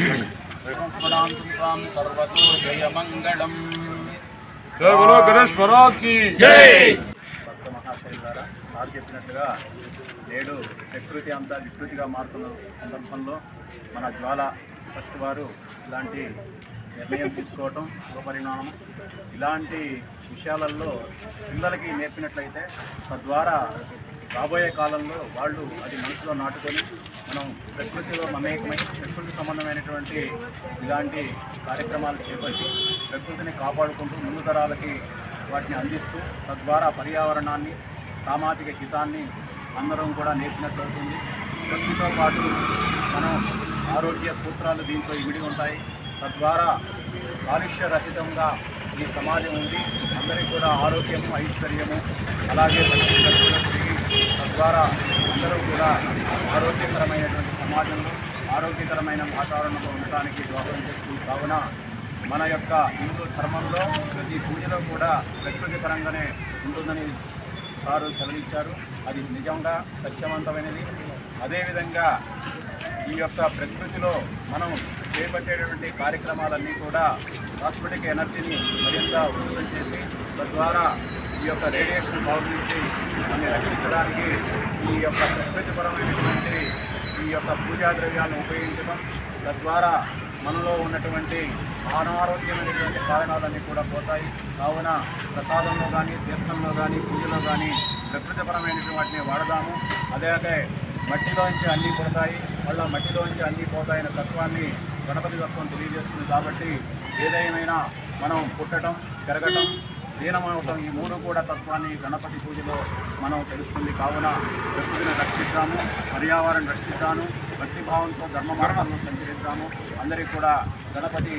స్మరాంతు త్వాం సర్వతో జయమంగళం. జై బలో గణేష్ మహారాజ్కి భక్త మహాశైలారా సార్ చెప్పినట్టుగా నేడు ప్రకృతి అంతా వికృతిగా మారుతున్న సందర్భంలో మన జ్వాల ట్రస్ట్ వారు ఇలాంటి నిర్ణయం తీసుకోవటం శుభపరిణామం ఇలాంటి విషయాలలో పిల్లలకి నేర్పినట్లయితే తద్వారా రాబోయే కాలంలో వాళ్ళు అది మనసులో నాటుకొని మనం ప్రకృతిలో మమేకమై ప్రకృతి సంబంధమైనటువంటి ఇలాంటి కార్యక్రమాలు చేపట్టి ప్రకృతిని కాపాడుకుంటూ ముందు తరాలకి వాటిని అందిస్తూ తద్వారా పర్యావరణాన్ని సామాజిక హితాన్ని అందరం కూడా నేర్పినట్టు అవుతుంది. ప్రకృతితో పాటు మనం ఆరోగ్య సూత్రాలు దీంట్లో ఇమిడి ఉంటాయి. తద్వారా కాలుష్య రహితంగా ఈ సమాజం ఉంది. అందరికీ కూడా ఆరోగ్యము ఐశ్వర్యము అలాగే తద్వారా అందరూ కూడా ఆరోగ్యకరమైనటువంటి సమాజంలో ఆరోగ్యకరమైన వాతావరణంలో ఉండటానికి దోహదం చేస్తుంది కావున మన యొక్క హిందూ ధర్మంలో ప్రతి పూజలో కూడా ప్రకృతి పరంగానే ఉంటుందని సారు సెలవిచ్చారు. అది నిజంగా సత్యవంతమైనది. అదేవిధంగా ఈ యొక్క ప్రకృతిలో మనం చేపట్టేటువంటి కార్యక్రమాలన్నీ కూడా హాస్పిటల్ ఎనర్జీని మరింత ఉధృతం చేసి తద్వారా ఈ యొక్క రేడియేషన్ బాగు నుంచి మనల్ని రక్షించడానికి ఈ యొక్క ప్రకృతిపరమైనటువంటి ఈ యొక్క పూజా ద్రవ్యాలను ఉపయోగించడం తద్వారా మనలో ఉన్నటువంటి అనారోగ్యమైనటువంటి కారణాలన్నీ కూడా పోతాయి. కావున ప్రసాదంలో కానీ తీర్థంలో కానీ పూజలో కానీ ప్రకృతిపరమైనటువంటి వాటిని వాడదాము. అదే మట్టిలోంచి అన్నీ పోతాయి. మళ్ళీ మట్టిలోంచి అన్నీ పోతాయనే తత్వాన్ని గణపతి తత్వం తెలియజేస్తుంది. కాబట్టి ఏదైనా మనం పుట్టడం పెరగటం లీనమవటం ఈ మూడు కూడా తత్వాన్ని గణపతి పూజలో మనం తెలుస్తుంది. కావున ప్రకృతిని రక్షిద్దాము పర్యావరణం రక్షిద్దాము భక్తిభావంతో ధర్మ మార్గంలో సంచరిద్దాము. అందరికీ కూడా గణపతి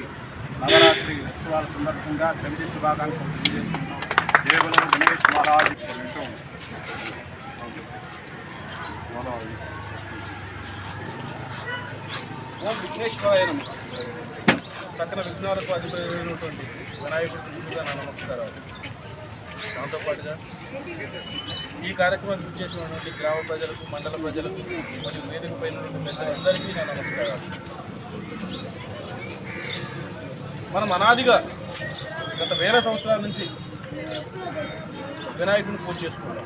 నవరాత్రి ఉత్సవాల సందర్భంగా సమితి శుభాకాంక్షలు తెలియజేస్తున్నాం దేవులు గణేష్ మహారాజ్. ఓం విఘ్నేశ్వరాయ సకల విఘ్నాలకు అధిపతిమైనటువంటి వినాయకుడి ముందుగా నా నమస్కారాలు దాంతోపాటుగా ఈ కార్యక్రమానికి చేసినటువంటి గ్రామ ప్రజలకు మండల ప్రజలకు మరియు వేదిక పెద్దలందరికీ నా నమస్కారాలు. మనం అనాదిగా గత వేల సంవత్సరాల నుంచి వినాయకుడిని పూజ చేసుకుంటాం.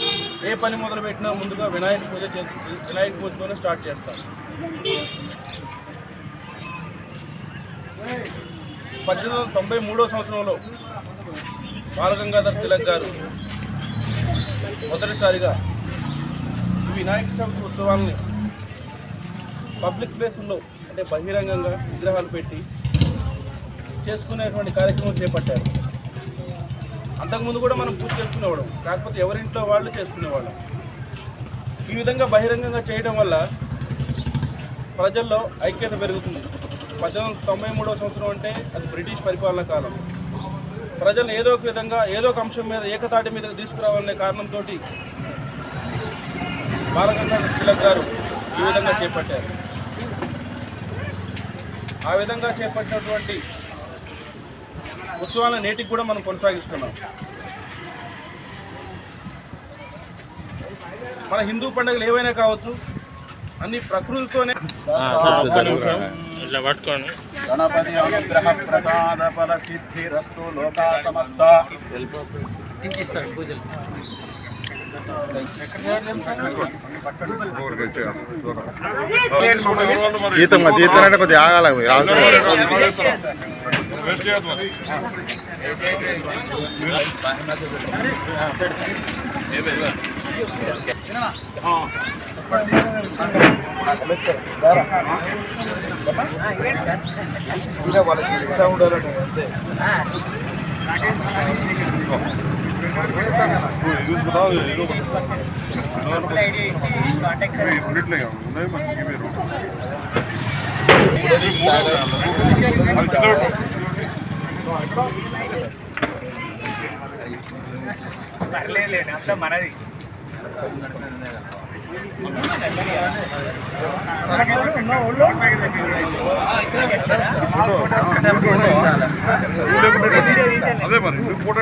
ఏ పని మొదలు పెట్టినా ముందుగా వినాయక పూజ చే వినాయక పూజతోనే స్టార్ట్ చేస్తాం. పద్దెనిమిది వందల తొంభై మూడో సంవత్సరంలో బాలగంగాధర్ తిలక్ గారు మొదటిసారిగా వినాయక చవితి ఉత్సవాలని పబ్లిక్ ప్లేసుల్లో అంటే బహిరంగంగా విగ్రహాలు పెట్టి చేసుకునేటువంటి కార్యక్రమం చేపట్టారు. అంతకుముందు కూడా మనం పూజ చేసుకునేవాళ్ళం. కాకపోతే ఎవరింట్లో వాళ్ళు చేసుకునేవాళ్ళం. ఈ విధంగా బహిరంగంగా చేయడం వల్ల ప్రజల్లో ఐక్యత పెరుగుతుంది. పద్దెనిమిది తొంభై మూడవ సంవత్సరం అంటే అది బ్రిటిష్ పరిపాలన కాలం. ప్రజలు ఏదో ఒక విధంగా ఏదో ఒక అంశం మీద ఏకతాటి మీద తీసుకురావాలనే కారణంతో బాలగంగాధర తిలక్ గారు ఈ విధంగా చేపట్టారు. ఆ విధంగా చేపట్టినటువంటి ఉత్సవాలను నేటికి కూడా మనం కొనసాగిస్తున్నాం. మన హిందూ పండుగలు ఏవైనా కావచ్చు అన్ని ప్రకృతితోనే ఇట్లా పట్టుకోండి గణపతి అనుగ్రహ ప్రసాద ఫల సిద్ధిరస్తు లోకా సమస్త. జీతం అంటే కొద్దిగా ఆగాలి మీరు ఆగుతున్నారు మనది అదే మరి ఫోటో